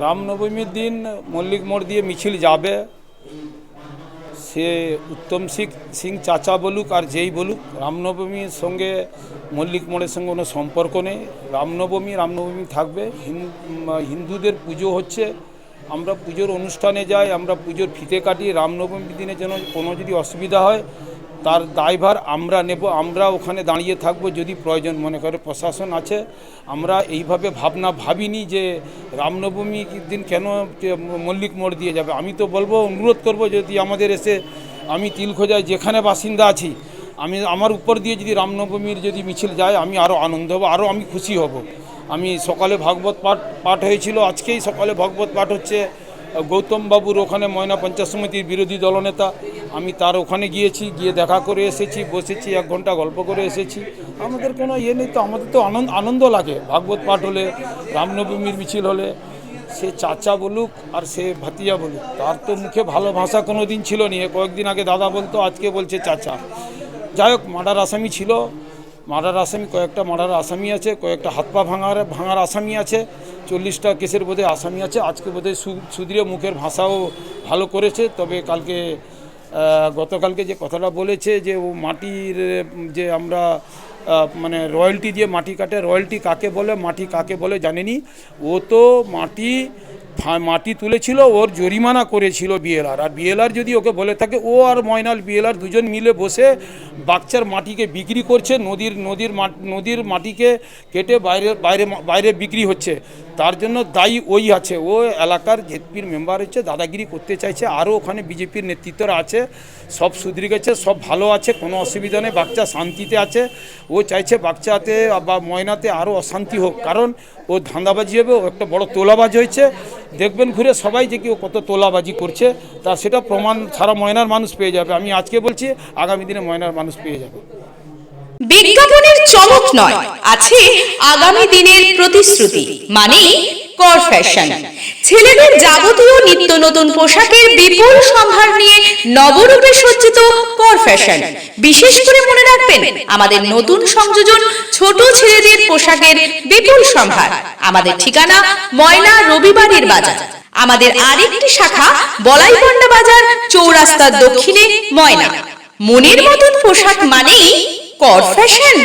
রামনবমীর দিন মল্লিক মোড় দিয়ে মিছিল যাবে। সে উত্তম সিং সিং চাচা বলুক আর যেই বলুক, রামনবমীর সঙ্গে মল্লিক মোড়ের সঙ্গে কোনো সম্পর্ক নেই। রামনবমী রামনবমী থাকবে। হিন্দুদের পুজো হচ্ছে। আমরা পুজোর অনুষ্ঠানে যাই, আমরা পুজোর ফিতে কাটি। রামনবমীর দিনে যেন কোনো যদি অসুবিধা হয় তার দায়ভার আমরা নেব, আমরা ওখানে দাঁড়িয়ে থাকব যদি প্রয়োজন মনে করে। প্রশাসন আছে, আমরা এইভাবে ভাবনা ভাবিনি যে রামনবমীর দিন কেন মল্লিক মোড় দিয়ে যাবে। আমি তো বলব, অনুরোধ করব যদি আমাদের এসে আমি তিলখোজায় যেখানে বাসিন্দা আছি, আমি আমার উপর দিয়ে যদি রামনবমীর যদি মিছিল যায়, আমি আরও আনন্দ হব আরও আমি খুশি হব। আমি সকালে ভাগবত পাঠ পাঠ হয়েছিল, আজকেই সকালে ভাগবত পাঠ হচ্ছে। গৌতম বাবুর ওখানে ময়না পঞ্চায়েত সমিতির বিরোধী দলনেতা আমি তার ওখানে গিয়েছি, গিয়ে দেখা করে এসেছি, বসেছি, এক ঘণ্টা গল্প করে এসেছি। আমাদের কোনো ইয়ে নেই তো, আমাদের তো আনন্দ আনন্দ লাগে। ভাগবত পাঠ হলে, রামনবমীর মিছিল হলে, সে চাচা বলুক আর সে ভাতিয়া বলুক, তার তো মুখে ভালো ভাষা কোনো দিন ছিল নি। এ কয়েকদিন আগে দাদা বলতো, আজকে বলছে চাচা। যাই হোক মার্ডার আসামি ছিল। মার্ডার আসামি, কয়েকটা মার্ডার আসামি আছে, কয়েকটা হাত পা ভাঙার ভাঙার আসামি আছে, চল্লিশটা কেসের বোধহয় আসামি আছে। আজকে বোধহয় সুদৃঢ় মুখের ভাষাও ভালো করেছে, তবে কালকে গতকালকে যে কথাটা বলেছে যে ও মাটির, যে আমরা মানে রয়্যালটি দিয়ে মাটি কাটে, রয়্যালটি কাকে বলে, মাটি কাকে বলে জানেনি। ও তো মাটি মাটি তুলেছিল, ওর জরিমানা করেছিল বিএলআর আর বিএলআর যদি ওকে বলে থাকে, ও আর ময়নাল বিএলআর দুজন মিলে বসে বাচ্চার মাটিকে বিক্রি করছে, নদীর নদীর নদীর মাটিকে কেটে বাইরে বাইরে বাইরে বিক্রি হচ্ছে। তার জন্য দায়ী ওই আছে। ও এলাকার জেপির মেম্বার হচ্ছে, দাদাগিরি করতে চাইছে। আরও ওখানে বিজেপির নেতৃত্বরা আছে, সব সুধরে গেছে, সব ভালো আছে, কোনো অসুবিধা নেই বাচ্চা শান্তিতে আছে। ও চাইছে বাচ্চাতে বা ময়নাতে আরও অশান্তি হোক, কারণ ও ধান্দাবাজি হবে, ও একটা বড় তোলাবাজ হয়েছে। দেখবেন ঘুরে সবাই যে কি ও কত তোলাবাজি করছে, তা সেটা প্রমাণ সারা ময়নার মানুষ পেয়ে যাবে। আমি আজকে বলছি, আগামী দিনে ময়নার মানুষ পেয়ে যাবে। বিজ্ঞাপনের চমক নয়, আছে আগামী দিনের প্রতিশ্রুতি মানে কর ফ্যাশন ছেলেদের যাবতীয় নিত্য নতুন পোশাকের বিপুল সম্ভার নিয়ে নবরূপে সজ্জিত ফ্যাশন বিশেষ করে মনে রাখবেন, আমাদের নতুন সংযোজন ছোট ছেলেদের পোশাকের বিপুল সম্ভার। আমাদের ঠিকানা ময়না রবিবারের বাজার। আমাদের আরেকটি শাখা বলাইপন্ডা বাজার, চৌরাস্তার দক্ষিণে ময়না। মনের মতন পোশাক মানেই কর ফ্যাশন